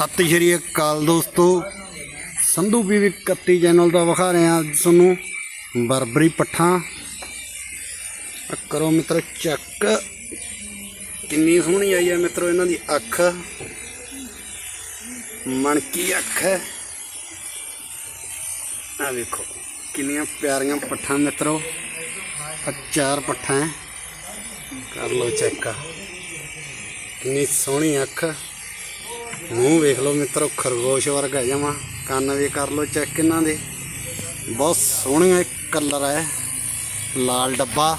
ਸਤਿ ਸ਼੍ਰੀ ਅਕਾਲ ਦੋਸਤੋ। ਸੰਧੂ ਬੀਵੀ 31 ਚੈਨਲ ਦਾ ਵਿਖਾ ਰਹੇ ਹਾਂ ਅੱਜ ਤੁਹਾਨੂੰ ਬਰਬਰੀ ਪੱਠਾਂ। ਕਰੋ ਮਿੱਤਰ ਚੱਕ। ਕਿੰਨੀ ਸੋਹਣੀ ਆਈ ਹੈ ਮਿੱਤਰੋ ਇਹਨਾਂ ਦੀ ਅੱਖ। ਮਣਕੀ ਅੱਖ। ਹੈ ਆ ਵੇਖੋ, ਕਿੰਨੀਆਂ ਪਿਆਰੀਆਂ ਪੱਠਾਂ ਮਿੱਤਰੋ। ਆਹ ਚਾਰ ਪੱਠਾਂ ਹੈ ਕਰ ਲਓ ਚੈੱਕ। ਕਿੰਨੀ ਸੋਹਣੀ ਅੱਖ। ਮੂੰਹ ਵੇਖ ਲਓ ਮਿੱਤਰੋ, ਖਰਗੋਸ਼ ਵਰਗਾ ਜਮਾ। ਕੰਨ ਵੀ ਕਰ ਲਓ ਚੈੱਕ ਇਹਨਾਂ ਦੇ। ਬਹੁਤ ਸੋਹਣਾ ਕਲਰ ਹੈ, ਲਾਲ ਡੱਬਾ।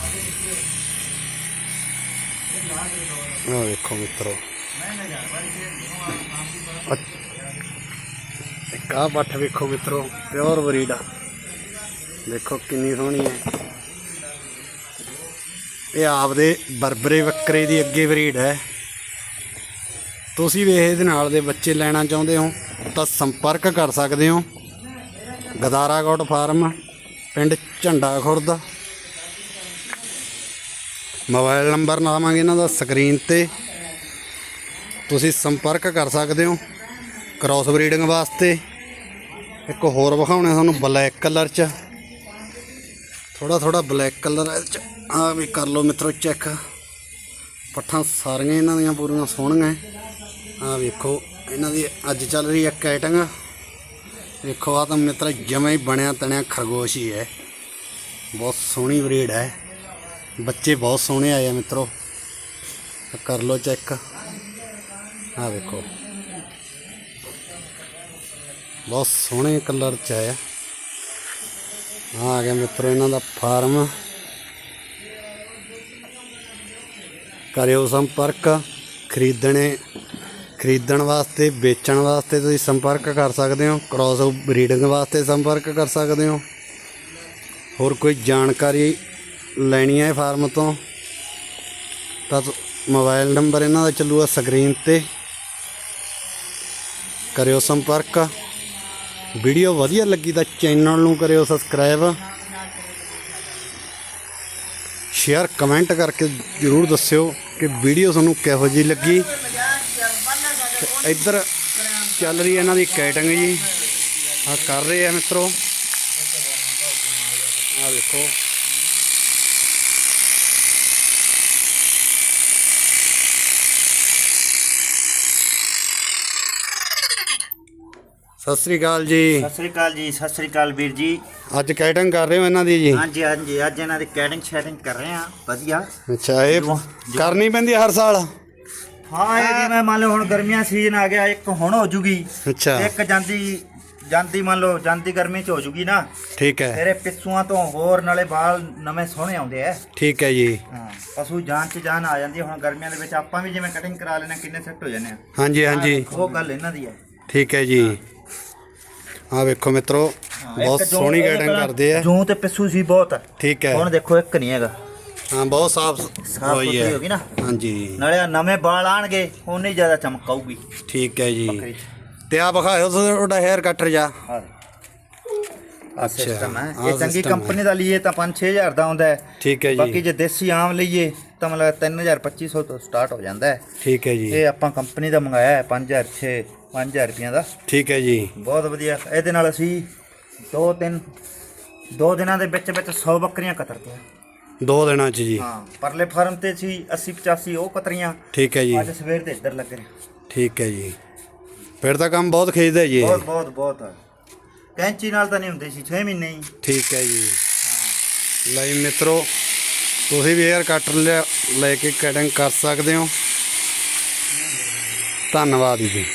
ਆ ਵੇਖੋ ਮਿੱਤਰੋ। ਇੱਕ ਆਹ ਪੱਠ ਵੇਖੋ ਮਿੱਤਰੋ ਪਿਓਰ ਬਰੀਡ ਆ। ਦੇਖੋ ਕਿੰਨੀ ਸੋਹਣੀ ਹੈ। ਇਹ ਆਪਦੇ ਬਰਬਰੇ ਬੱਕਰੇ ਦੀ ਅੱਗੇ ਬਰੀਡ ਹੈ। ਤੁਸੀਂ ਵੀ ਇਹਦੇ ਨਾਲ ਦੇ ਬੱਚੇ ਲੈਣਾ ਚਾਹੁੰਦੇ ਹੋ, ਤਾਂ ਸੰਪਰਕ ਕਰ ਸਕਦੇ ਹੋ। ਗਦਾਰਾਗੋਟ ਫਾਰਮ, ਪਿੰਡ ਝੰਡਾ ਖੁਰਦ। ਮੋਬਾਈਲ ਨੰਬਰ ਲਾਵਾਂਗੇ ਇਹਨਾਂ ਦਾ ਸਕਰੀਨ ਤੇ। ਤੁਸੀਂ ਸੰਪਰਕ ਕਰ ਸਕਦੇ ਹੋ ਕ੍ਰਾਸ ਬਰੀਡਿੰਗ ਵਾਸਤੇ। ਇੱਕ ਹੋਰ ਵਿਖਾਉਣੇ ਤੁਹਾਨੂੰ ਬਲੈਕ ਕਲਰ ਚ। ਥੋੜਾ ਥੋੜਾ ਬਲੈਕ ਕਲਰ ਹੈ ਚ। ਆ ਵੀ ਕਰ ਲਓ ਮਿੱਤਰੋ ਚੈੱਕ। ਪੱਠਾਂ ਸਾਰੀਆਂ ਇਹਨਾਂ ਦੀਆਂ ਪੂਰੀਆਂ ਸੋਹਣੀਆਂ। ਆ ਵੇਖੋ, ਇਹਨਾਂ ਦੀ ਅੱਜ ਚੱਲ ਰਹੀ ਹੈ ਕੈਟਿੰਗ ਵੇਖੋ ਆ ਤਾਂ ਮਿੱਤਰ ਜਮਾ ਹੀ ਬਣਿਆ ਤਣਿਆ ਖਰਗੋਸ਼ ਹੀ ਹੈ। ਬਹੁਤ ਸੋਹਣੀ ਬਰੀਡ ਹੈ। ਬੱਚੇ ਬਹੁਤ ਸੋਹਣੇ ਆਏ ਆ ਮਿੱਤਰੋ। ਕਰ ਲਓ ਚੈੱਕ ਆ ਵੇਖੋ। ਬਹੁਤ ਸੋਹਣੇ ਕਲਰ ਚ ਆਇਆ। ਆ ਆ ਗਿਆ ਮਿੱਤਰੋ, ਇਹਨਾਂ ਦਾ ਫਾਰਮ ਕਰਿਓ ਸੰਪਰਕ। ਖਰੀਦਣੇ ਖਰੀਦਣ ਵਾਸਤੇ, ਵੇਚਣ ਵਾਸਤੇ ਤੁਸੀਂ ਸੰਪਰਕ ਕਰ ਸਕਦੇ ਹੋ ਕ੍ਰਾਸ ਬਰੀਡਿੰਗ ਵਾਸਤੇ ਸੰਪਰਕ ਕਰ ਸਕਦੇ ਹੋ। ਹੋਰ ਕੋਈ ਜਾਣਕਾਰੀ ਲੈਣੀ ਹੈ ਫਾਰਮ ਤੋਂ, ਤਾਂ ਤੁ- ਮੋਬਾਈਲ ਨੰਬਰ ਇਹਨਾਂ ਦਾ ਚੱਲੂਗਾ ਸਕਰੀਨ ਤੇ। ਕਰਿਓ ਸੰਪਰਕ। ਵੀਡੀਓ ਵਧੀਆ ਲੱਗੀ ਤਾਂ ਚੈਨਲ ਨੂੰ ਕਰਿਓ ਸਬਸਕ੍ਰਾਈਬ। ਸ਼ੇਅਰ, ਕਮੈਂਟ ਕਰਕੇ ਜਰੂਰ ਦੱਸਿਓ ਕਿ ਵੀਡੀਓ ਤੁਹਾਨੂੰ ਕਿਹੋ ਜਿਹੀ ਲੱਗੀ। ਤੇ ਇੱਧਰ ਚੱਲ ਰਹੀ ਹੈ ਇਹਨਾਂ ਦੀ ਕੈਟਿੰਗ ਜੀ। ਆ ਕਰ ਰਹੇ ਆ ਮਿੱਤਰੋ। ਆ ਦੇਖੋ। ਸਤਿ ਸ੍ਰੀ ਅਕਾਲ ਜੀ। ਸਤਿ ਸ੍ਰੀ ਅਕਾਲ ਜੀ ਸਤਿ ਸ੍ਰੀ ਅਕਾਲ ਵੀਰ ਜੀ। ਅੱਜ ਕੈਟਿੰਗ ਕਰ ਰਹੇ ਹੋ ਇਹਨਾਂ ਦੀ ਜੀ? ਹਾਂਜੀ ਹਾਂਜੀ ਅੱਜ ਇਹਨਾਂ ਦੀ ਕੈਟਿੰਗ ਸ਼ੈਟਿੰਗ ਕਰ ਰਹੇ ਆ ਵਧੀਆ। ਅੱਛਾ ਇਹ ਕਰਨੀ ਪੈਂਦੀ ਹਰ ਸਾਲ? ਹਾਂ ਇਹ ਜਿਵੇਂ ਮੰਨ ਲਓ ਹੁਣ ਗਰਮੀਆਂ ਸੀਜ਼ਨ ਆ ਗਿਆ ਇੱਕ ਹੁਣ ਹੋ ਜੂਗੀ। ਅੱਛਾ। ਇੱਕ ਜਾਂਦੀ ਜਾਂਦੀ ਮੰਨ ਲਓ ਜਾਂਦੀ ਗਰਮੀ ਚ ਹੋ ਜੂਗੀ ਨਾ। ਠੀਕ ਹੈ। ਤੇਰੇ ਪਿੱਛੂਆਂ ਤੋਂ ਹੋਰ ਨਾਲੇ ਬਾਲ ਨਵੇਂ ਸੋਹਣੇ ਆਉਂਦੇ ਆ ਠੀਕ ਹੈ ਜੀ। ਹਾਂ ਪਸ਼ੂ ਜਾਨ ਚ ਜਾਨ ਆ ਜਾਂਦੀ। ਹੁਣ ਗਰਮੀਆਂ ਦੇ ਵਿੱਚ ਆਪਾਂ ਵੀ ਜਿਵੇਂ ਕਟਿੰਗ ਕਰਾ ਲੈਣਾ ਕਿੰਨੇ ਸੈੱਟ ਹੋ ਜਾਂਦੇ ਆ। ਹਾਂਜੀ ਹਾਂਜੀ। ਉਹ ਗੱਲ ਇਹਨਾਂ ਦੀ ਹੈ ਠੀਕ ਹੈ ਜੀ। ਆ ਵੇਖੋ ਮਿੱਤਰੋ ਬਹੁਤ ਸੋਹਣੀ ਗਾਈਡਿੰਗ ਕਰਦੇ ਆ ਜੂੰ ਤੇ ਪਿੱਛੂ ਸੀ ਬਹੁਤ। ਠੀਕ ਹੈ। ਹੁਣ ਦੇਖੋ ਇੱਕ ਨਹੀਂ ਹੈਗਾ। ਹਾਂ ਬਹੁਤ ਸਾਫ਼ ਸਾਫ਼ ਹੋਈ ਸੁਥਰੀ ਹੈ। ਨਾ। ਹਾਂਜੀ। ਨਾਲੇ ਆਹ ਨਵੇਂ ਬਾਲ ਆਣਗੇ ਉਨੀ ਜ਼ਿਆਦਾ ਚਮਕ ਆਊਗੀ ਠੀਕ ਹੈ ਜੀ। ਬੱਕਰੀ 'ਚ। ਤੇ ਆ ਵਿਖਾਇਓ ਤੁਹਾਡਾ ਹੈਅਰ ਕੱਟਰ ਜਾ ਹਾਂ ਅੱਛਾ, ਸਿਸਟਮ ਹੈ। ਆਹ ਇਹ ਚੰਗੀ system ਕੰਪਨੀ ਦਾ ਲਈਏ ਤਾਂ 5-6000 ਦਾ ਆਉਂਦਾ ਹੈ। ਠੀਕ ਹੈ ਬਾਕੀ ਜੀ ਜੇ ਦੇਸੀ ਆਮ ਲਈਏ ਤਾਂ ਮਤਲਬ 3000-2500 ਤੋਂ ਸਟਾਰਟ ਹੋ ਜਾਂਦਾ ਹੈ। ਠੀਕ ਹੈ ਜੀ। ਇਹ ਆਪਾਂ ਕੰਪਨੀ ਦਾ ਮੰਗਾਇਆ ਹੈ 5000 6 5000 ਰੁਪਈਆਂ ਦਾ। ਠੀਕ ਹੈ ਜੀ। ਬਹੁਤ ਵਧੀਆ। ਇਹਦੇ ਨਾਲ ਅਸੀਂ ਦੋ ਤਿੰਨ ਦੋ ਦਿਨਾਂ ਦੇ ਵਿੱਚ ਵਿੱਚ 100 ਬੱਕਰੀਆਂ ਕਤਰਦੇ ਹਾਂ ਦੋ ਦਿਨਾਂ ਚ ਜੀ। ਹਾਂ ਪਰਲੇ ਫਾਰਮ ਤੇ ਸੀ 80 85 ਉਹ ਕਤਰੀਆਂ। ਠੀਕ ਹੈ ਜੀ। ਅੱਜ ਸਵੇਰ ਤੇ ਇੱਧਰ ਲੱਗੇ ਠੀਕ ਹੈ ਜੀ। ਫਿਰ ਤਾਂ ਕੰਮ ਬਹੁਤ ਖਿੱਚਦਾ ਜੀ। ਇਹ। ਬਹੁਤ ਬਹੁਤ ਬਹੁਤ। ਕੈਂਚੀ ਨਾਲ ਤਾਂ ਨਹੀਂ ਹੁੰਦੇ ਸੀ 6 ਮਹੀਨੇ ਹੀ। ਠੀਕ ਹੈ ਜੀ। ਲਈ ਮਿੱਤਰੋ ਤੁਸੀਂ ਵੀ 에ਅਰ ਕੱਟਰ ਲੈ ਲੈ ਕੇ ਕਟਿੰਗ ਕਰ ਸਕਦੇ ਹੋ। ਧੰਨਵਾਦ ਜੀ।